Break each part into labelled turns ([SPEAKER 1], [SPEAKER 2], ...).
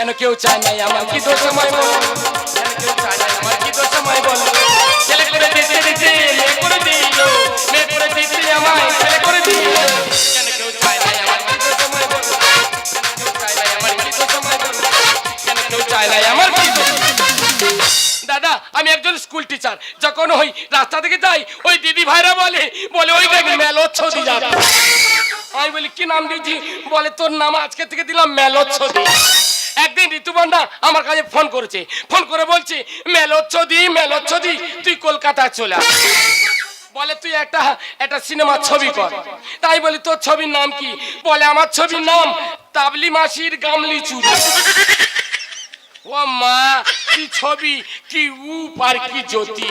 [SPEAKER 1] কেন কেউ চায় নাই? আমার কি দোষ আমায় বল? কেন কেউ চায় নাই? আমার কি দোষ আমায় বল? ছেলে করে মেয়ে করে দিল। মেয়ে করে আমায় ছেলে করে দিল। কেন কেউ চায় নাই? আমার কি দোষ আমায় বল? কেন কেউ চায় নাই? আমার কি দোষ আমায় বল? কেন কেউ চায় নাই? আমার কি দাদা, আমি একজন স্কুল টিচার। যখন ওই রাস্তা থেকে যাই, ওই দিদি ভাইরা বলে বলে, ওই দেখ মেলোচ্ছদি যাবে আমি বলি, কি নাম দিয়েছি? বলে, তোর নাম আজকে থেকে দিলাম মেলোচ্ছদি একদিন ঋতুবন্ধা আমার কাছে ফোন করেছে। ফোন করে বলছে, মেলোচ্ছদি মেলোচ্ছদি, তুই কলকাতায় চলে আয়। বলে, তুই একটা একটা সিনেমার ছবি কর। তাই বলি, তোর ছবির নাম কি? বলে, আমার ছবির নাম তাবলি মাসির গামলি চুরি। ও মা, কি ছবি, কি উপ আর কি জ্যোতি।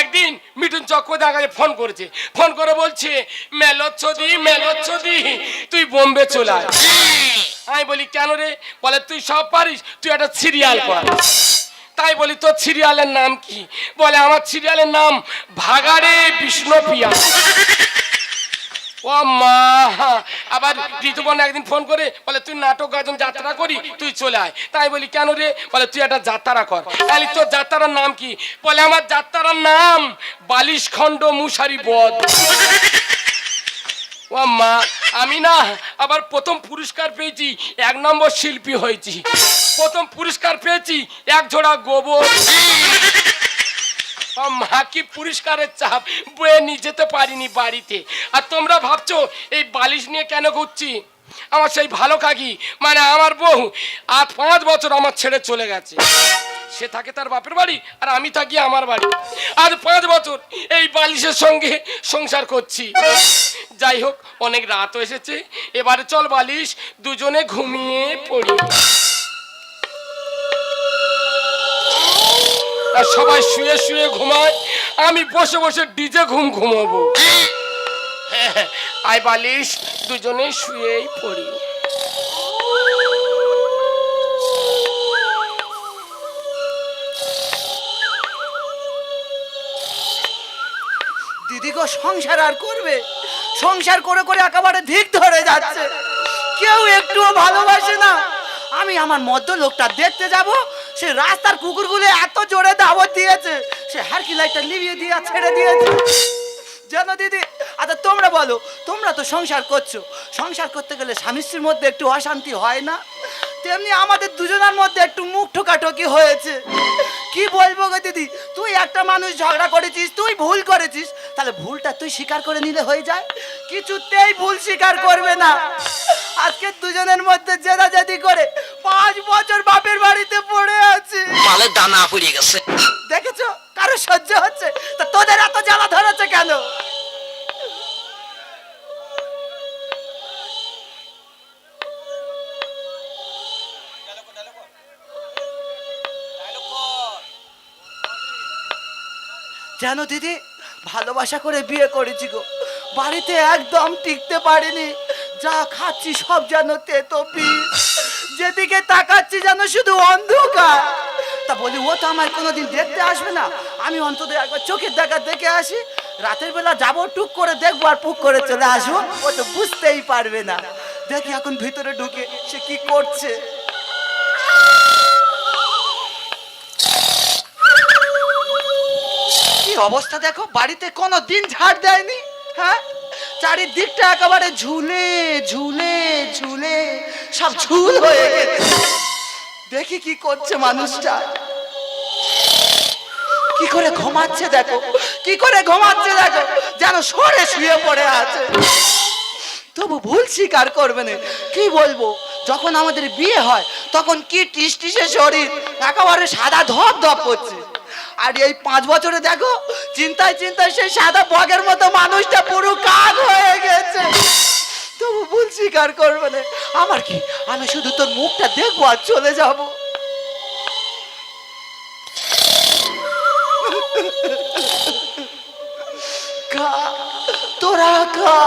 [SPEAKER 1] একদিন মিঠুন চক্রবর্তী ফোন করেছে। ফোন করে বলছে, মেলোচ্ছদি মেলোচ্ছদি, তুই বোম্বে চলে আয়। আমি বলি, কেন রে? বলে, তুই সব পারিস, তুই একটা সিরিয়াল কর তাই বলি, তোর সিরিয়ালের নাম কি? বলে, আমার সিরিয়ালের নাম ভাগাড়ে বিষ্ণুপ্রিয়া। ও মা, আবার ঋতুপর্ণ একদিন ফোন করে, বলে, তুই নাটক গাজন যাত্রা করি, তুই চলে আয়। তাই বলি, কেন রে? বলে, তুই একটা যাত্রা কর। তাহলে তোর যাত্রার নাম কি? বলে, আমার যাত্রার নাম বালিশ খণ্ড মুশারি বধ। ও মা আমি না আবার প্রথম পুরস্কার পেয়েছি, এক নম্বর শিল্পী হয়েছি। প্রথম পুরস্কার পেয়েছি, এক ঝোড়া গোবর। ও মা পুরস্কারের চাপ। বয়ে নিয়ে যেতে পারিনি বাড়িতে। আর তোমরা ভাবছ, এই বালিশ নিয়ে কেন ঘুরছি? আমার সেই ভালো কাকি মানে আমার বউ আজ পাঁচ বছর আমার ছেড়ে চলে গেছে। সে থাকে তার বাপের বাড়ি আর আমি থাকি আমার বাড়ি। আর পাঁচ বছর এই বালিশের সঙ্গে সংসার করছি। যাই হোক অনেক রাত এসেছে। এবারে চল বালিশ দুজনে ঘুমিয়ে পড়ি। আর সবাই শুয়ে শুয়ে ঘুমায় আমি বসে বসে ডিজে ঘুম ঘুমাবো। হ্যাঁ, আই বালিশ দুজনে শুয়েই পড়ি।
[SPEAKER 2] দিদি গো, সংসার আর করবে? সংসার করে করে একেবারে ধিক ধরে যাচ্ছে। কেউ একটুও ভালোবাসে না। আমি আমার মধ্য লোকটা দেখতে যাব, সে রাস্তার কুকুরগুলো এত জোরে দাবত দিয়েছে, সে হারকি লাইটটা নিভিয়ে দিয়ে ছেড়ে দিয়েছে। জানো দিদি আচ্ছা তোমরা বলো, তোমরা তো সংসার করছ। সংসার করতে গেলে স্বামী স্ত্রীর মধ্যে একটু অশান্তি হয় না? তেমনি আমাদের দুজনের মধ্যে একটু মুখ ঠোকাঠকি হয়েছে। কি বলব গো দিদি, তুই একটা মানুষ ঝগড়া করেছিস, তুই ভুল তাহলে ভুলটা তুই স্বীকার করে নিলে হয়ে যায়। কিছুতেই ভুল স্বীকার করবে না। আজকে দুজনের মধ্যে জেদাজেদি করে পাঁচ বছর বাপের বাড়িতে পড়ে আছে।
[SPEAKER 3] মালের দানা পড়ে গেছে।
[SPEAKER 2] দেখেছ? কারও সহ্য হচ্ছে? তা তোদের এত জ্বালা ধরেছে কেন? জানো দিদি ভালোবাসা করে বিয়ে করেছি গো। বাড়িতে একদম টিকতে পারিনি। যা খাচ্ছি সব যেন তেতো যেদিকে তাকাচ্ছি যেন শুধু অন্ধকার। তা বলি, ও তো আমার কোনোদিন দেখতে আসবে না। আমি অন্তত একবার চোখের দেখা দেখে আসি। রাতের বেলা যাব, টুক করে দেখব আর পুক করে চলে আসব। ও তো বুঝতেই পারবে না। দেখি এখন ভিতরে ঢুকে সে কি করছে। কি অবস্থা দেখো, বাড়িতে কোনো দিন ঝাড় দেয়নি হ্যাঁ? চারিদিকটা একেবারে ঝুলে ঝুলে ঝুলে, সব ঝুল হয়ে গেছে। দেখি কি করছে মানুষটা। কি করে ঘুমাচ্ছে দেখো, কি করে ঘুমাচ্ছে দেখো, যেন সরে শুয়ে পড়ে আছে। তবু ভুল স্বীকার করবে না। কি বলব, যখন আমাদের বিয়ে হয়, তখন কি টিস টিসে শরীর, একেবারে সাদা ধপ ধপ করছে। আর এই পাঁচ বছরে দেখো, চিন্তায় চিন্তায় সেই সাদা বগের মতো মানুষটা পুরো কাক হয়ে গেছে। তবু ভুল স্বীকার করবে না। আমার কি? আমি শুধু তোর মুখটা দেখব আর চলে যাব। খা, তোরা খা,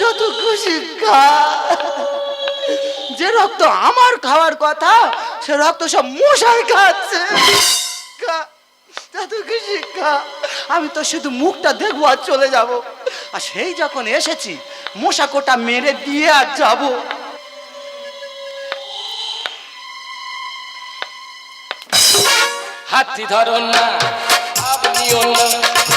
[SPEAKER 2] যত খুশি খা। যে রক্ত আমার খাওয়ার কথা, সে রক্ত সব মশাই খাচ্ছে। খা। আমি তো শুধু মুখটা দেখব আর চলে যাব। আর সেই যখন এসেছি মশা কোটা মেরে দিয়ে আর যাব।
[SPEAKER 1] হাতি ধরো না, আপনিও না।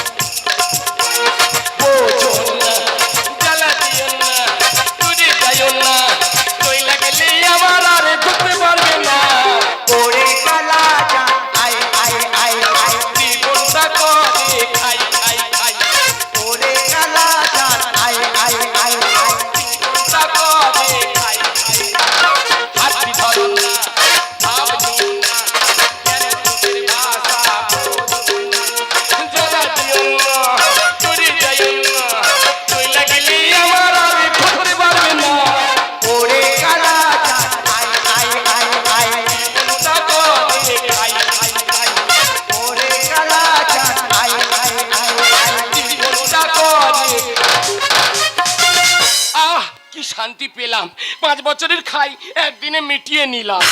[SPEAKER 1] শান্তি পাঁচ বছরের খাই একদিনে মিটিয়ে নিলাম।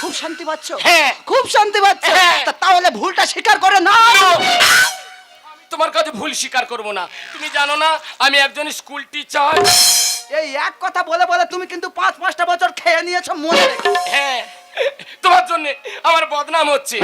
[SPEAKER 4] খুব শান্তি পাচ্ছ?
[SPEAKER 1] হ্যাঁ।
[SPEAKER 4] খুব শান্তি পাচ্ছ?
[SPEAKER 1] হ্যাঁ।
[SPEAKER 4] তা তাহলে ভুলটা স্বীকার করে না।
[SPEAKER 1] তোমার কাছে ভুল স্বীকার করব না। তুমি জানো না আমি একজন স্কুল টিচার।
[SPEAKER 4] এই এক কথা বলে বলে তুমি কিন্তু পাঁচ পাঁচটা বছর খেয়ে নিয়েছো মনে।
[SPEAKER 1] হ্যাঁ। তোমার জন্য আমার বদনাম হচ্ছে।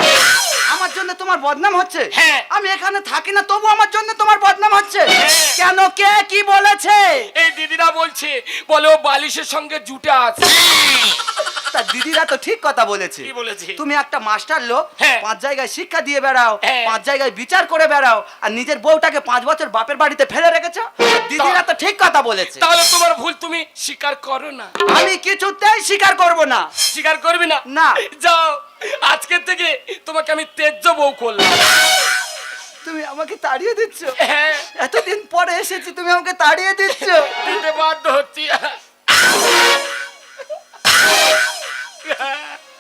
[SPEAKER 4] আমার জন্য তোমার বদনাম হচ্ছে?
[SPEAKER 1] হ্যাঁ।
[SPEAKER 4] আমি এখানে থাকি না তবু আমার জন্য তোমার বদনাম হচ্ছে।
[SPEAKER 1] হ্যাঁ।
[SPEAKER 4] কেন কে কি বলেছে?
[SPEAKER 1] এই দিদিরা বলছে বলো বালিশের সঙ্গে জুটে আছে।
[SPEAKER 4] তা দিদিরা তো ঠিক কথা বলেছে।
[SPEAKER 1] কি বলেছে?
[SPEAKER 4] তুমি একটা মাস্টার লোক
[SPEAKER 1] হ্যাঁ।
[SPEAKER 4] পাঁচ জায়গায় শিক্ষা দিয়ে বেড়াও
[SPEAKER 1] হ্যাঁ।
[SPEAKER 4] পাঁচ জায়গায় বিচার করে বেড়াও আর নিজের বউটাকে পাঁচ বছর বাপের বাড়িতে ফেলে রেখেছো? দিদিরা তো ঠিক কথা বলেছে।
[SPEAKER 1] তাহলে তোমার ভুল তুমি স্বীকার করো না।
[SPEAKER 4] আমি কিছুতেই স্বীকার করব না।
[SPEAKER 1] স্বীকার করবি না?
[SPEAKER 4] না।
[SPEAKER 1] যাও আজকের থেকে তোমাকে আমি তেজ্য বউ করলাম।
[SPEAKER 4] তুমি আমাকে তাড়িয়ে দিচ্ছ?
[SPEAKER 1] হ্যাঁ।
[SPEAKER 4] এতদিন পরে এসেছি তুমি আমাকে তাড়িয়ে দিচ্ছ?
[SPEAKER 1] দিতে বাধ্য হচ্ছি।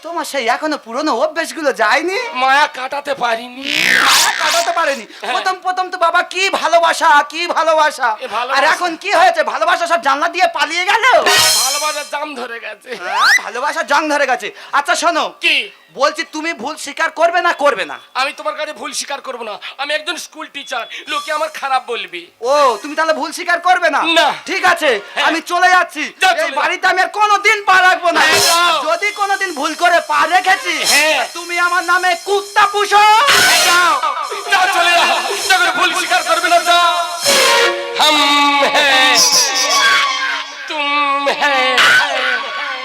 [SPEAKER 4] তোমার সেই এখনও পুরনো অভ্যেসগুলো যায়নি?
[SPEAKER 1] মায়া কাটাতে পারিনি।
[SPEAKER 4] মায়া কাটাতে পারেনি? প্রথম প্রথম তো বাবা কি ভালোবাসা কি ভালোবাসা? আর এখন কি হয়েছে? ভালোবাসা সব জানলা দিয়ে পালিয়ে গেল?
[SPEAKER 1] ভালোবাসার জাম ধরে গেছে।
[SPEAKER 4] ভালোবাসার ভালোবাসা জং ধরে গেছে। আচ্ছা শোনো
[SPEAKER 1] কি?
[SPEAKER 4] বলছি তুমি ভুল স্বীকার করবে না করবে না
[SPEAKER 1] আমি তোমার কাছে ভুল স্বীকার করব না আমি একজন স্কুল টিচার লোকে আমার খারাপ বলবি
[SPEAKER 4] ও তুমি তাহলে ভুল স্বীকার করবে না
[SPEAKER 1] না।
[SPEAKER 4] ঠিক আছে আমি চলে যাচ্ছি
[SPEAKER 1] যাও,
[SPEAKER 4] এই
[SPEAKER 1] চলে যাও।
[SPEAKER 4] বাড়িতে আমি আর কোনোদিন পা রাখবো না
[SPEAKER 1] হ্যাঁ, যাও।
[SPEAKER 4] যদি কোনোদিন ভুল করে পা রেখেছি
[SPEAKER 1] হ্যাঁ।
[SPEAKER 4] তুমি আমার নামে কুত্তা পুষো
[SPEAKER 1] যাও যাও চলে যাও যখন ভুল স্বীকার করবে না যাও हम हैं तुम हैं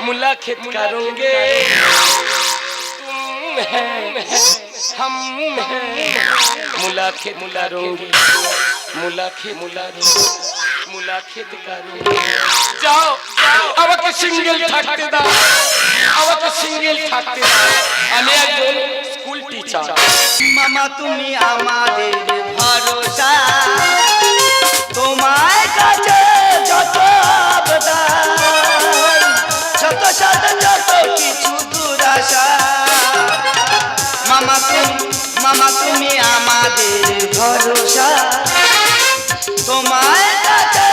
[SPEAKER 1] मुलाकात करेंगे तुम हैं, हम हैं। मुलाकात करूंगी मुलाकात मुलाकात मुलाकात যাও আমাকে সিঙ্গেল থাকতে দাও আমাকে সিঙ্গেল থাকতে দাও আমি একজন স্কুল টিচার
[SPEAKER 4] মামা তুমি আমাদের ভরসা তোমার কাছে যত অবদান যত কিছু দুরাশা মামা তুমি মামা তুমি আমাদের ভরসা। তোমার কাছে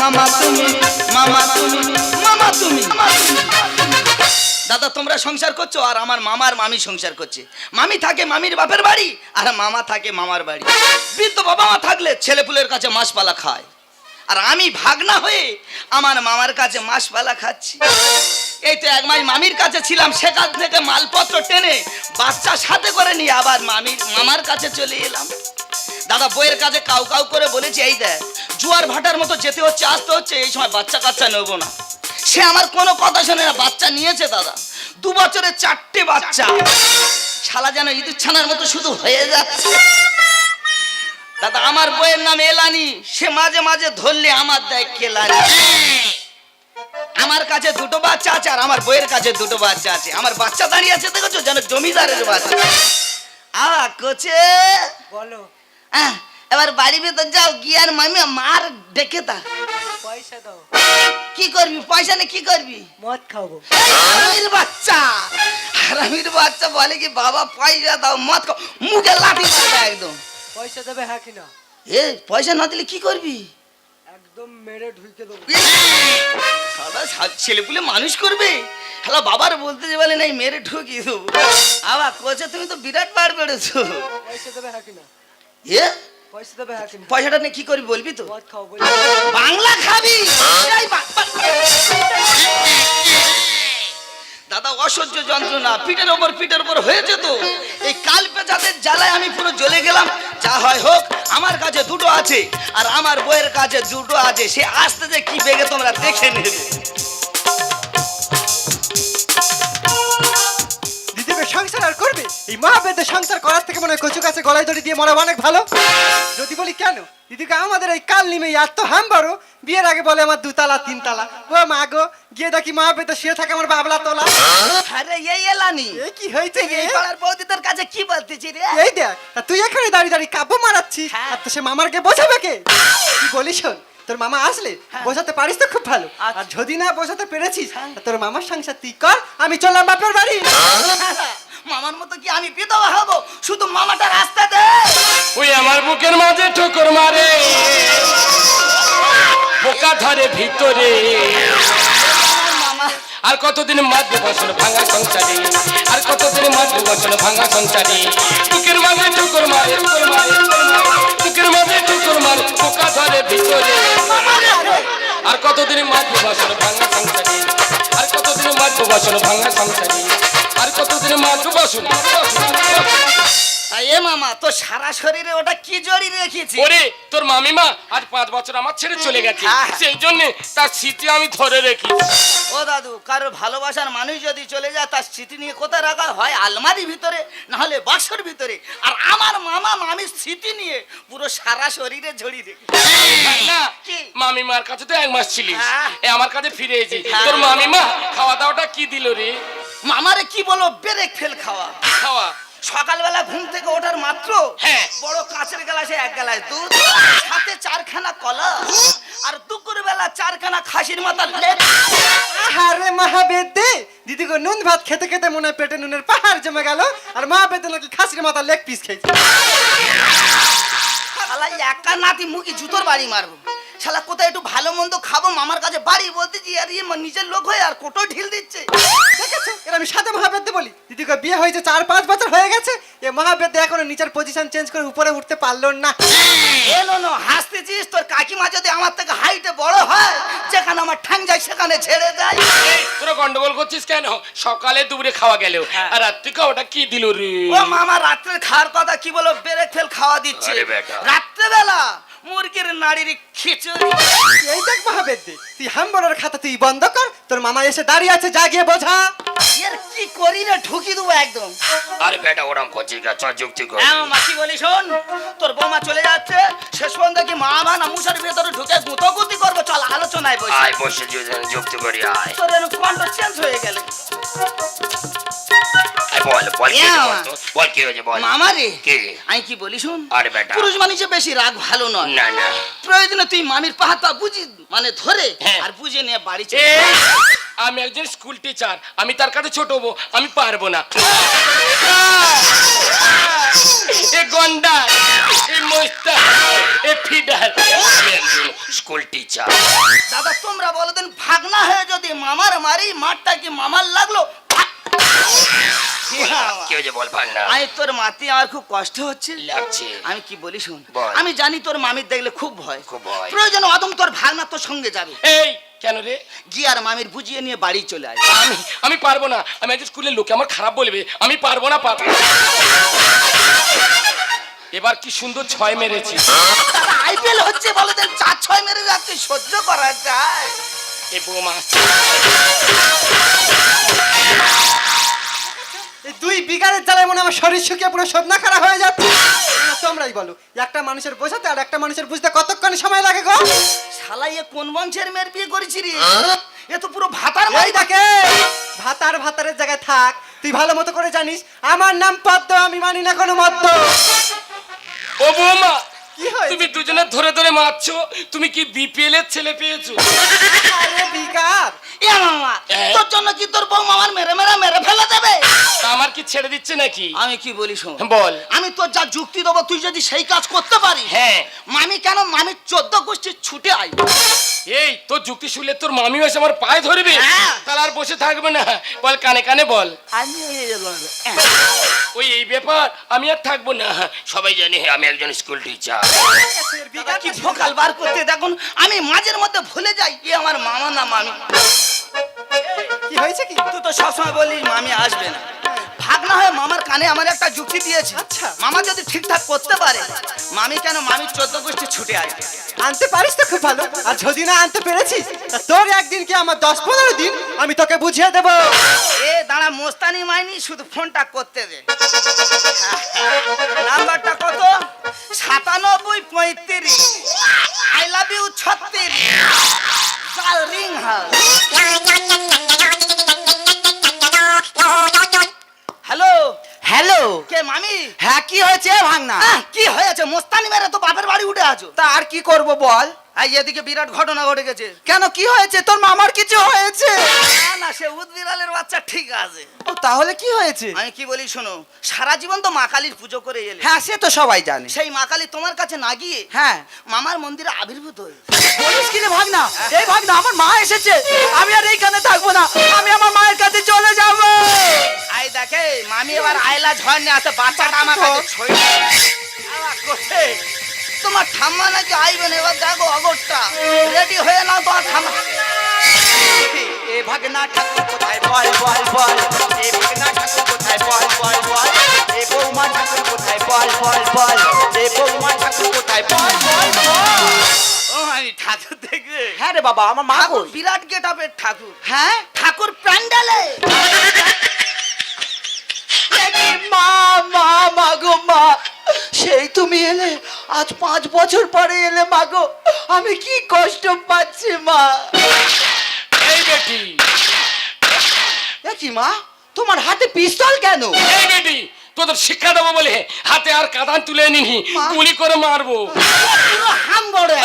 [SPEAKER 4] মামা তুমি মামা তুমি মামা তুমি। দাদা, তোমরা সংসার করছ আর আমার মামার মামি সংসার করছে। মামি থাকে মামির বাপের বাড়ি আর মামা থাকে মামার বাড়ি। বৃদ্ধ বাবা মা থাকলে ছেলেপুলের কাছে মাছপালা খায়। আর আমি ভাগনা হয়ে আমার মামার কাছে মাছপালা খাচ্ছি। এই তো এক মাস মামির কাছে ছিলাম, সেখান থেকে মালপত্র টেনে বাচ্চা সাথে করে নিয়ে আবার মামির, মামার কাছে চলে এলাম। দাদা বইয়ের কাছে কাউ কাউ করে বলেছি, এই দেখ, জুয়ার ভাটার মতো যেতে হচ্ছে, আসতে হচ্ছে, এই সময় বাচ্চা কাচ্চা নেব না। সে আমার কোনো কথা শোনে না, বাচ্চা নিয়েছে দাদা। দু বছরে চারটে বাচ্চা। শালা যেন ইঁদুর ছানার মতো শুধু হয়ে যাচ্ছে। দাদা আমার বইয়ের নাম এলানি। সে মাঝে মাঝে ধরলে আমার দেয় কেলানি। আমার কাছে দুটো বাচ্চা আছে আর আমার বইয়ের কাছে দুটো বাচ্চা আছে। আমার বাচ্চা দাঁড়িয়ে আছে দেখেছ? যেন জমিদারের বাচ্চা। আ কোচে।
[SPEAKER 5] বলো।
[SPEAKER 4] এবার বাড়ি ভেতর যাও গিয়ে আর মামি মার ডেকে তা
[SPEAKER 5] পয়সা দাও।
[SPEAKER 4] কি করবি? পয়সা নিয়ে কি করবি?
[SPEAKER 5] মদ খাব।
[SPEAKER 4] হারামির বাচ্চা। হারামির বাচ্চা বলে কি বাবা পয়সা দাও মত খাও। মুখে লাঠি মারবে একদম।
[SPEAKER 5] পয়সা দেবে হ্যাঁ কি না?
[SPEAKER 4] এ পয়সা না দিলে কি করবি?
[SPEAKER 5] একদম মেরে ঢুকে দেবো।
[SPEAKER 4] সাদা ছেলেপুলে মানুষ করবে? হ্যালো বাবার বলতে যে বলে নাই মেরে ঢুকি দেবো। আবার কোচে তুমি তো বিরাট বার বেড়েছো
[SPEAKER 5] পয়সা দেবে হ্যাঁ কি না?
[SPEAKER 4] এ?
[SPEAKER 5] পয়সা দেবে হ্যাঁ কিনা
[SPEAKER 4] পয়সাটা নিয়ে কি করবি বলবি তো?
[SPEAKER 5] খাও বলি।
[SPEAKER 4] বাংলা খাবি? দাদা, অসহ্য যন্ত্রণা, পিঠের ওপর পিঠের ওপর হয়েছে তো। এই কাল পেঁচাদের জ্বালায় আমি পুরো জ্বলে গেলাম। যা হয় হোক, আমার কাছে দুটো আছে, আর আমার বইয়ের কাছে দুটো আছে। সে আসতে যে কি বেগে তোমরা দেখে নেবে।
[SPEAKER 6] এই মহাবেদে সংসার করার থেকে মনে হয় কচু কাছে গলায় দড়ি দিয়ে মরা অনেক ভালো। যদি বলি কেন? দিদিকে আমাদের এই কাল নিমে এত হাম বড় বিয়ের আগে বলে আমার দুতলা তিনতলা। ও মা গো গিয়ে দেখি মহাবেদে শুয়ে থাকে আমার বাবলা তোলা।
[SPEAKER 4] আরে এই এলানি।
[SPEAKER 6] এ কি হয়েছে রে?
[SPEAKER 4] এই পাড়ার বৌদি তোর কাছে কি বলতেছি রে?
[SPEAKER 6] এই দেখ তুই এখানে দাঁড়িয়ে দাঁড়িয়ে কাব্য মারাচ্ছিস?
[SPEAKER 4] হ্যাঁ।
[SPEAKER 6] আর তো সে মামারকে বোঝাবে কে? কি বলিস শোন তোর মামা আসলে বোঝাতে পারিস তো খুব ভালো।
[SPEAKER 4] আচ্ছা।
[SPEAKER 6] আর যদি না বোঝাতে পেরেছিস তোর মামার সংসার তুই কর আমি চললাম বাপের বাড়ি।
[SPEAKER 4] মামার মতো কি আমি বিধবা হব? শুধু মামাটা রাস্তা দে
[SPEAKER 1] ওই আমার বুকের মাঝে ঠোকর মারে। বোকা ধরে ভিতরে। আর কতদিন মাঝে বসল ভাঙা সংসারে? আর কতদিন মাঝে বসল ভাঙা সংসারে? বুকের মাঝে ঠোকর মারে মারে। বুকের মাঝে ঠোকর মারে বোকা ধরে ভিতরে। আর কতদিন মাঝে বসল ভাঙা সংসারে? আর কতদিন মাঝে বসল ভাঙা সংসারে? আর কতদিন মাঝে বসল
[SPEAKER 4] এ মামা তো সারা শরীরে ওটা কি জড়ি রেখেছি?
[SPEAKER 1] ওরে তোর মামিমা আজ পাঁচ বছর আমার ছেড়ে চলে গেছে।
[SPEAKER 4] হ্যাঁ।
[SPEAKER 1] সেই জন্য তার স্মৃতি আমি ধরে রেখি
[SPEAKER 4] ও দাদু কারোর ভালোবাসার মানুষ যদি চলে যায় তার স্মৃতি নিয়ে কোথায় রাখা হয়? আলমারির ভিতরে না হলে বাক্সর ভিতরে। আর আমার মামা মামির স্মৃতি নিয়ে পুরো সারা শরীরে ঝড়ি রেখে
[SPEAKER 1] না মামিমার কাছে তো এক মাস ছিলিস।
[SPEAKER 4] হ্যাঁ।
[SPEAKER 1] এ আমার কাছে ফিরে এসেছি
[SPEAKER 4] হ্যাঁ।
[SPEAKER 1] তোর মামিমা খাওয়া দাওয়াটা কি দিল রে?
[SPEAKER 4] মামারে কি বলো বেরেক ফেল খাওয়া।
[SPEAKER 1] খাওয়া।
[SPEAKER 4] সকালবেলা ঘুম থেকে ওঠার মাত্র
[SPEAKER 1] হ্যাঁ।
[SPEAKER 4] বড় কাঁচের গ্লাসে এক গ্লাস দুধ সাথে চারখানা কলা আর দুপুর বেলা চারখানা খাসির মাথা
[SPEAKER 6] আরে মহাবেদে দিদি গো নুন ভাত খেতে খেতে মনে হয় পেটে নুনের পাহাড় জমে গেল আর মহাবেদে নাকি খাসির মাথা লেগ পিস খেয়েছে।
[SPEAKER 4] একা নাতি মুখে জুতোর বাড়ি মারবো। শালা কোথায় একটু ভালো মন্দ খাব? মামার কাছে বাড়ি বলতেছি আর ইয়ে নিজের লোক হয়ে আর কোটো ঢিল দিচ্ছে।
[SPEAKER 6] দেখেছ? এর আমি সাথে মহাবেদে বলি। দিদি গো বিয়ে হয়েছে চার পাঁচ বছর হয়ে গেছে। এ মহাবেদে এখনও নিচের পজিশন চেঞ্জ করে উপরে উঠতে পারল না।
[SPEAKER 4] এলো না হাসতেছিস? তোর কাকিমা যদি আমার থেকে হাইটে বড় হয় যেখানে আমার ঠ্যাং যায় সেখানে ছেড়ে দেয়।
[SPEAKER 1] তোরা গন্ডগোল করছিস কেন? সকালে দুপুরে খাওয়া গেল
[SPEAKER 4] হ্যাঁ।
[SPEAKER 1] আর রাত্রি খাওয়াটা কি দিল রে?
[SPEAKER 4] ও মামা রাত্রে খাওয়ার কথা কি বলো? বেরেক ফেল খাওয়া দিচ্ছে। রাত্রেবেলা মুরগির নাড়ির খিচুড়ি।
[SPEAKER 6] এই দেখ মহাবেদে তুই হাম্বরের খাতা তুই বন্ধ কর তোর মামা এসে দাঁড়িয়ে আছে যা গিয়ে বোঝা।
[SPEAKER 4] এর কি করি না ঢুকি দেবো একদম।
[SPEAKER 1] আরে বেটা ওরম করছিস না চ যুক্তি কর।
[SPEAKER 4] হ্যাঁ মাসি বলি শোন তোর বৌমা চলে যাচ্ছে শেষ পর্যন্ত কি মা মা না মুসার ভেতরে ঢুকে গুতো গুতি করব? চল আলোচনায় বসে।
[SPEAKER 1] আয় বসে যুক্তি করি আয়।
[SPEAKER 4] তোর এরকম কণ্ঠ চেঞ্জ হয়ে গেলে।
[SPEAKER 1] বল বল
[SPEAKER 4] কি হয়েছে বল
[SPEAKER 1] কি হয়েছে বল?
[SPEAKER 4] মামা রে
[SPEAKER 1] কি?
[SPEAKER 4] আমি কি বলি শুন?
[SPEAKER 1] আরে বেটা।
[SPEAKER 4] পুরুষ মানুষের বেশি রাগ ভালো নয়।
[SPEAKER 1] না না।
[SPEAKER 4] প্রয়োজনে তুই মামির পাহাতা বুঝি মানে ধরে। আর বুঝে নিয়ে বাড়ি চলে
[SPEAKER 1] আমি একজন স্কুল টিচার আমি তার কাছে ছোট হব আমি পারব না। এ গন্ডা এ মোস্তা এ ফিডার স্কুল টিচার
[SPEAKER 4] দাদা তোমরা বলো দেন ভাগনা হয়ে যদি মামার মারি মারটা কি মামার লাগল?
[SPEAKER 1] বল না
[SPEAKER 4] আমি তোর মাতি আমার খুব কষ্ট হচ্ছে।
[SPEAKER 1] লাগছে।
[SPEAKER 4] আমি কি বলি শুন? আমি জানি তোর মামির দেখলে খুব ভয়।
[SPEAKER 1] খুব ভয়।
[SPEAKER 4] প্রয়োজন অদম তোর ভাগনা তোর সঙ্গে যাবে।
[SPEAKER 1] এই কেন রে?
[SPEAKER 4] গিয়ে আর মামির বুঝিয়ে নিয়ে বাড়ি চলে আসবে
[SPEAKER 1] আমি আমি পারব না। আমি একজন স্কুলের লোকে আমার খারাপ বলবে। আমি পারব না পারব এবার কি সুন্দর ছয় মেরেছি।
[SPEAKER 4] আইপিএল হচ্ছে বলে দেন চার ছয় মেরে যাচ্ছে সহ্য করা যায়
[SPEAKER 1] এ বৌমা।
[SPEAKER 6] এই দুই বিঘারের জ্বালায় মনে আমার শরীর শুকিয়ে পুরো সদনা খারাপ হয়ে যাচ্ছে। তোমরাই বলো একটা মানুষের বোঝাতে আর একটা মানুষের বুঝতে কতক্ষণ সময় লাগে গো?
[SPEAKER 4] শালা এ কোন বংশের মেয়ের বিয়ে করেছি রে? এ তো পুরো ভাতার
[SPEAKER 6] এই
[SPEAKER 4] মাই
[SPEAKER 6] দেখে ভাতার ভাতারের জায়গায় থাক তুই ভালো মতো করে জানিস আমার নাম পদ্ম আমি মানি না কোনো মদ্য।
[SPEAKER 1] ও বৌমা
[SPEAKER 6] কি হয়েছে?
[SPEAKER 1] তুমি দুজনে ধরে ধরে মারছো তুমি কি বিপিএল এর ছেলে পেয়েছ?
[SPEAKER 6] আরে বিকার
[SPEAKER 4] এ মামা তোর জন্য কি তোর বউ মামার মেরে মেরে মেরে ফেলে দেবে?
[SPEAKER 1] আমার কি ছেড়ে দিচ্ছে নাকি?
[SPEAKER 4] আমি কি বলি শোন?
[SPEAKER 1] বল।
[SPEAKER 4] আমি তোর যা যুক্তি দেবো তুই যদি সেই কাজ করতে পারিস
[SPEAKER 1] হ্যাঁ।
[SPEAKER 4] মামি কেন মামির চোদ্দ গোষ্ঠীর ছুটে আই
[SPEAKER 1] এই তোর যুক্তি শুনলে তোর মামি এসে আমার পায়ে ধরবে?
[SPEAKER 4] হ্যাঁ।
[SPEAKER 1] তাহলে আর বসে থাকবে না। বল কানে কানে বল।
[SPEAKER 4] আমি
[SPEAKER 1] ওই এই ব্যাপার আমি আর থাকব না। সবাই জানে আমি একজন স্কুল টিচার
[SPEAKER 4] কি ভোকাল বার করতে? দেখুন আমি মাঝের মধ্যে ভুলে যাই এ আমার মামা না মামি।
[SPEAKER 6] কি হয়েছে কি?
[SPEAKER 4] তুই তো সবসময় বলিস মামি আসবে না। ভাগনা হয়ে মামার কানে আমার একটা যুক্তি দিয়েছে।
[SPEAKER 6] আচ্ছা।
[SPEAKER 4] মামা যদি ঠিকঠাক করতে পারে মামি কেন মামির চোদ্দ গোষ্ঠী ছুটে আসবে?
[SPEAKER 6] আনতে পারিস তো খুব ভালো। আর যদি না আনতে পেরেছিস তা তোর একদিন কি আমার দশ পনেরো দিন আমি তোকে বুঝিয়ে দেবো?
[SPEAKER 4] এ দাঁড়া মোস্তানি মাইনি শুধু ফোনটা করতে দে। নাম্বারটা কত? সাতানব্বই পঁয়ত্রিশ। আই লাভ ইউ ছত্রিশ। রিং হ্যালো হ্যালো কে মামি?
[SPEAKER 2] হ্যাঁ কি হয়েছে ভাঙনা?
[SPEAKER 4] কি হয়েছে? মোস্তানি মেরে তো বাপের বাড়ি উঠে আছো।
[SPEAKER 2] তা আর কি করব বল?
[SPEAKER 4] এই এদিকে বিরাট ঘটনা ঘটে গেছে।
[SPEAKER 2] কেন কি হয়েছে? তোর মামার কিছু হয়েছে?
[SPEAKER 4] না না সে উদ্বিড়ালের বাচ্চা ঠিক আছে।
[SPEAKER 2] ও তাহলে কি হয়েছে?
[SPEAKER 4] আমি কি বলি শোনো সারা জীবন তো মা কালীর পুজো করে এলে।
[SPEAKER 2] হ্যাঁ সে তো সবাই জানে।
[SPEAKER 4] সেই মা কালী তোমার কাছে না গিয়ে
[SPEAKER 2] হ্যাঁ।
[SPEAKER 4] মামার মন্দিরে আবির্ভূত হয়ে
[SPEAKER 2] বলিস কি রে ভাগনা? এই ভাগনা আমার মা এসেছে। আমি আর এইখানে থাকব না। আমি আমার মায়ের কাছে চলে যাব।
[SPEAKER 4] আই দেখে মামি এবার আইলা ঝড় নিয়ে আসে বাচ্চাটা আমার কাছে ছড়িয়ে করছে। তোমার ঠাম্মা নাকি আইবেন এবার দেখো অগরটা রেডি হয়ে নাও তোমার ঠাম্মা।
[SPEAKER 2] এ ভাগনা ঠাকুর কোথায়? বল বল বল। এ ভাগনা ঠাকুর কোথায়? বল বল বল। এ বৌমা ঠাকুর কোথায়? বল বল বল। এ বৌমা ঠাকুর কোথায়? বল বল বল।
[SPEAKER 4] ও আমি ঠাকুর দেখবে।
[SPEAKER 2] হ্যাঁ রে বাবা আমার মা কই?
[SPEAKER 4] বিরাট গেট আপের ঠাকুর।
[SPEAKER 2] হ্যাঁ?
[SPEAKER 4] ঠাকুর প্যান্ডেলে।
[SPEAKER 2] মা মা মা গো মা। সেই তুমি এলে আজ পাঁচ বছর পরে এলে মা গো আমি কি কষ্ট পাচ্ছি মা।
[SPEAKER 1] এই বেটি।
[SPEAKER 2] কি মা তোমার হাতে পিস্তল কেন?
[SPEAKER 1] এই বেটি তোদের শিক্ষা দেবো বলে হাতে আর কাদান তুলে নিনি
[SPEAKER 2] মা।
[SPEAKER 1] গুলি করে মারবো।
[SPEAKER 4] হাম বড়ে।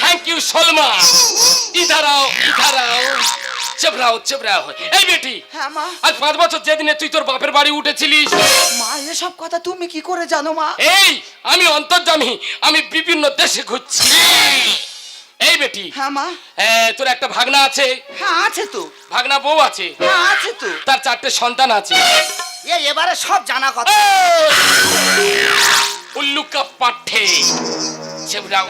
[SPEAKER 1] থ্যাংক ইউ সলমা ইধার আও ইধার আও চেবরাও চেবরাও এই বেটি
[SPEAKER 2] হ্যাঁ মা।
[SPEAKER 1] আজ পাঁচ বছর যেদিনে তুই তোর বাপের বাড়ি উঠেছিলিস।
[SPEAKER 2] মা এসব কথা তুমি কি করে জানো মা?
[SPEAKER 1] এই আমি অন্তর্জামী আমি বিভিন্ন দেশে ঘুরছি। এই বেটি
[SPEAKER 2] হ্যাঁ মা।
[SPEAKER 1] তোর একটা ভাগনা আছে?
[SPEAKER 2] হ্যাঁ আছে তো।
[SPEAKER 1] ভাগনা বউ আছে?
[SPEAKER 2] হ্যাঁ আছে তো।
[SPEAKER 1] তার চারটে সন্তান আছে।
[SPEAKER 4] এ এবারে সব জানা কথা।
[SPEAKER 1] উল্লুকা পাঠে। চেবরাও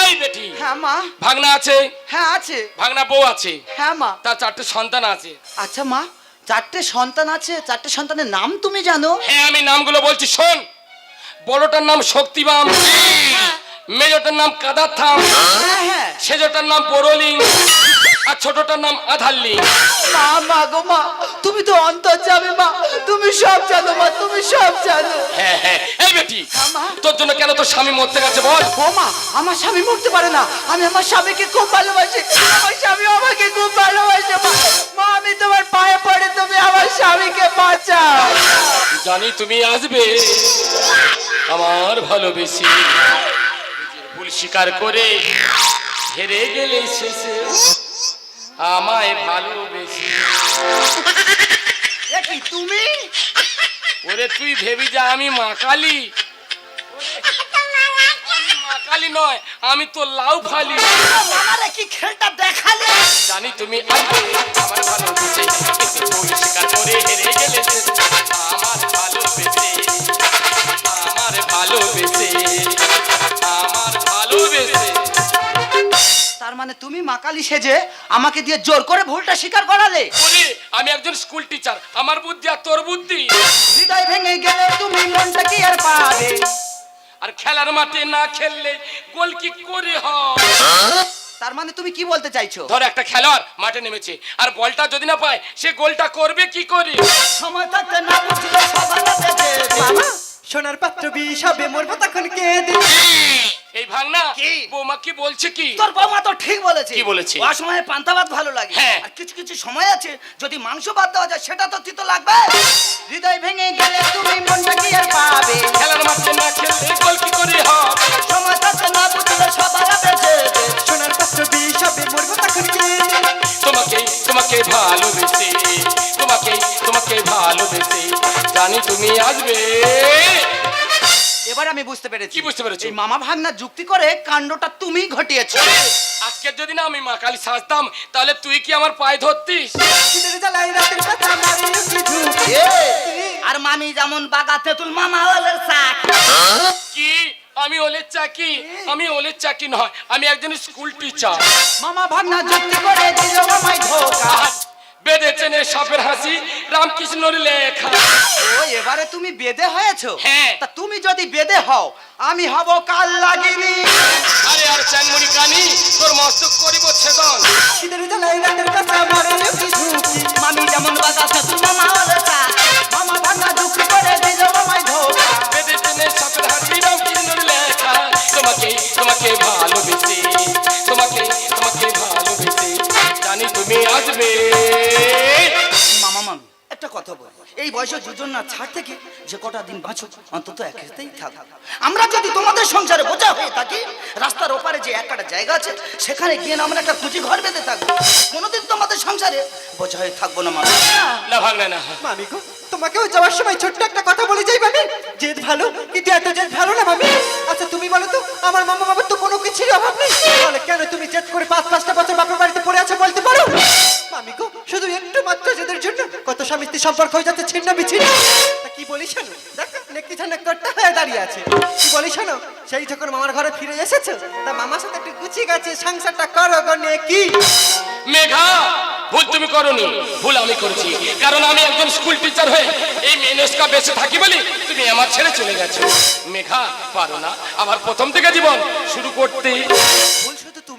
[SPEAKER 1] এই বেটি।
[SPEAKER 2] হ্যাঁ মা।
[SPEAKER 1] ভাগনা আছে?
[SPEAKER 2] হ্যাঁ আছে।
[SPEAKER 1] ভাগনা বউ আছে?
[SPEAKER 2] হ্যাঁ মা।
[SPEAKER 1] তার চারটে সন্তান আছে।
[SPEAKER 2] আচ্ছা মা চারটে সন্তান আছে চারটে সন্তানের নাম তুমি জানো?
[SPEAKER 1] হ্যাঁ আমি নামগুলো বলছি শোন। বড়টার নাম শক্তিবাম মেজটার নাম কাদাথাম
[SPEAKER 2] হ্যাঁ হ্যাঁ।
[SPEAKER 1] সেজটার নাম বড়লিং আর ছোটটার নাম আধারলিং
[SPEAKER 2] মা মা গো মা তুমি তো অন্তর যাবে মা তুমি সব জানো মা তুমি সব জানো।
[SPEAKER 1] হ্যাঁ হ্যাঁ এই বেটি
[SPEAKER 2] মা।
[SPEAKER 1] তোর জন্য কেন তোর স্বামী মরতে গেছে বল?
[SPEAKER 2] ও মা আমার স্বামী মরতে পারে না। আমি আমার স্বামীকে খুব ভালোবাসি। আমার স্বামী আমাকে খুব ভালোবাসে মা। মা আমি তোমার পায়ে পড়ে তুমি আমার স্বামীকে বাঁচাও।
[SPEAKER 1] জানি তুমি আসবে আমার ভালোবেসে। ভুল স্বীকার করে হেরে গেলে শেষে আমায় ভালোবেসে।
[SPEAKER 4] দেখি কি তুমি?
[SPEAKER 1] ওরে তুই ভেবি যা আমি মা কালী? নয় আমি তো লাউ ফালি।
[SPEAKER 4] মামারে কি খেলটা দেখালে?
[SPEAKER 1] জানি তুমি আসবে
[SPEAKER 2] তুমি সেজে আমাকে দিয়ে জোর করে ভুলটা স্বীকার করালে?
[SPEAKER 1] বলি আমি একজন স্কুল টিচার আমার বুদ্ধি আর তোর বুদ্ধি।
[SPEAKER 2] হৃদয় ভেঙে গেলে তুমি মনটা কি আর পাবে?
[SPEAKER 1] আর খেলার মাঠে না খেললে গোল কি করে হয়?
[SPEAKER 2] তার মানে তুমি কি বলতে চাইছো?
[SPEAKER 1] ধর একটা খেলোয়াড় মাঠে নেমেছে আর বলটা যদি না পায় সে গোলটা করবে কি করে?
[SPEAKER 4] সময় থাকতে না বুঝলে সবার বেঁচে
[SPEAKER 2] বাবা
[SPEAKER 6] সোনার পাত্র বিষ হবে মরবো তখন কে
[SPEAKER 1] এই ভাঙনা
[SPEAKER 4] কি?
[SPEAKER 1] বৌমা কি বলছে কি?
[SPEAKER 4] তোর বৌমা তো ঠিক বলেছে।
[SPEAKER 1] কি বলেছে?
[SPEAKER 4] অসময়ে পান্তা ভাত ভালো লাগে।
[SPEAKER 1] হ্যাঁ।
[SPEAKER 4] আর কিছু কিছু সময় আছে যদি মাংস ভাত দেওয়া যায় সেটা তো তিতো লাগবে।
[SPEAKER 2] হৃদয় ভেঙে গেলে তুমি মনটা কি আর পাবে?
[SPEAKER 1] খেলার মাঠে না খেললে গোল কি করে হবে?
[SPEAKER 4] সময় থাকতে না বুঝলে সবার বেঁচে
[SPEAKER 6] সোনার পাত্র বিষ হবে মরবো তখন কে
[SPEAKER 1] তোমাকে তোমাকে ভালোবেসে। তোমাকে তোমাকে ভালোবেসে। জানি তুমি আসবে।
[SPEAKER 4] এবার আমি বুঝতে পেরেছি।
[SPEAKER 1] কি বুঝতে পেরেছ?
[SPEAKER 4] এই মামা ভাগনা যুক্তি করে কাণ্ডটা তুমি ঘটিয়েছো।
[SPEAKER 1] আজকে যদি না আমি মা কালী সাজতাম তাহলে তুই কি আমার পায়ে ধরতিস?
[SPEAKER 6] শীতের জ্বালায় রাতের কথা মারে কি ঝুঁকি
[SPEAKER 4] আর মামি যেমন বাগা তেঁতুল মামা হলের শাক।
[SPEAKER 1] কি? আমি ওলের চাকি? আমি ওলের চাকি নয় আমি একজন স্কুল টিচার।
[SPEAKER 4] মামা ভাগনা যুক্তি করে দিল আমায় ধোকা।
[SPEAKER 1] বেঁধেছেন এই সাপের হাসি রামকৃষ্ণর লেখা।
[SPEAKER 4] ও এবারে তুমি বেদে হয়েছো?
[SPEAKER 1] হ্যাঁ।
[SPEAKER 4] তা তুমি যদি বেদে হও আমি হব কাল লাগিনি।
[SPEAKER 1] আরে আর চ্যাংমুড়ি কানি তোর মস্তক করিব ছেদন।
[SPEAKER 6] শীতের জ্বালায় রাতের কথা মারে কি ঝুঁকি
[SPEAKER 4] মামি যেমন বাগা তেঁতুল মামা শাক মামা ভাগনা যুক্তি করে দিল আমায় ধোকা।
[SPEAKER 1] বেঁধেছেন এই সাপের হাসি রামকৃষ্ণর লেখা। তোমাকে তোমাকে ভালোবেসে। তোমাকে তোমাকে ভালোবেসে। জানি তুমি আসবে।
[SPEAKER 4] মামা মামি একটা কথা বল। এই বয়সে দুজন না ছাড় থেকে যে কটা দিন বাঁচো অন্তত একসাথেই থাক। আমরা যদি তোমাদের সংসারে বোঝা হয়ে থাকি রাস্তার ওপারে যে একটা জায়গা আছে সেখানে গিয়ে না আমরা একটা কুচি ঘর বেঁধে থাকব। কোনোদিন তোমাদের সংসারে বোঝা হয়ে থাকব না মামা
[SPEAKER 1] না ভাঙনা না।
[SPEAKER 6] মামি গো তোমাকেও যাওয়ার সময় ছোট্ট একটা কথা বলে যাই মামি। জেদ ভালো কিন্তু এত জেদ ভালো না মামি? আচ্ছা তুমি বলো তো আমার মামা বাবার তো কোনো কিছুরই অভাব নেই? তাহলে কেন তুমি জেদ করে পাঁচ পাঁচটা বছর বাপের বাড়িতে পড়ে আছো বলতে একটু জেদের জন্য কত স্বামী সম্পর্ক হয়ে যাচ্ছে ছিন্ন বিচ্ছিন্ন। তা কি বলি শোনো? দেখো নেকি ঝান্ডা কট্টা হয়ে দাঁড়িয়ে আছে। কি বলি শোনো? সেই যখন মামার ঘরে ফিরে এসেছ তা মামার সাথে একটু গুছিয়ে গেছে সংসারটা করো গো কি
[SPEAKER 1] মেঘা ভুল তুমি করনি। ভুল আমি করেছি। কারণ আমি একজন স্কুল টিচার হয়ে এই মেনসকা বেঁচে থাকি বলি তুমি আমার ছেড়ে চলে গেছো। মেঘা পারো না। আবার প্রথম থেকে জীবন শুরু করতে।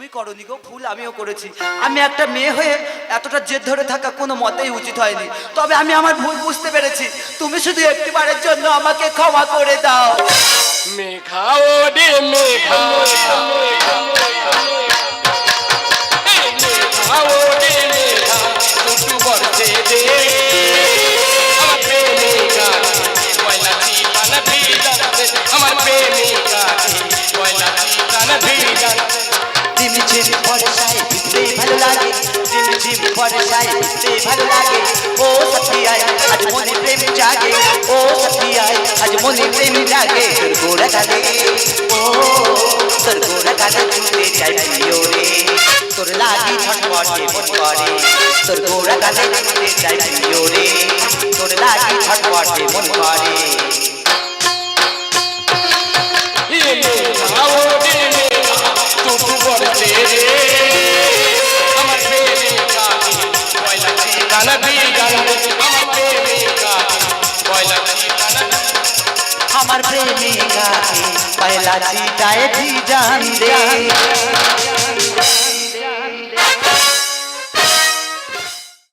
[SPEAKER 4] তুমি করনি গো, ভুল আমিও করেছি। আমি একটা মেয়ে হয়ে এতটা জেদ ধরে থাকা কোনো মতেই উচিত হয়নি। তবে আমি আমার ভুল বুঝতে পেরেছি। তুমি শুধু একটিবারের জন্য আমাকে ক্ষমা করে দাও।
[SPEAKER 1] মেঘা ও রে মেঘা
[SPEAKER 2] ঝিমঝিম বর্ষায় ভিজতে ভালো লাগে ঝিমঝিম বর্ষায় ভিজতে ভালো লাগে ও সখিয়ায় আজ মনে প্রেম জাগে ও সখিয়ায় আজ মনে প্রেম জাগে তোর গোড়া গালে ও তোর গোড়া গালে ছুটে যাই প্রিয় রে তোর লাগি ছটপটে মন করে তোর গোড়া গালে ছুটে যাই প্রিয় রে তোর লাগি ছটপটে মন করে আমার প্রেমিকা পয়লা চিতায় জি জান দে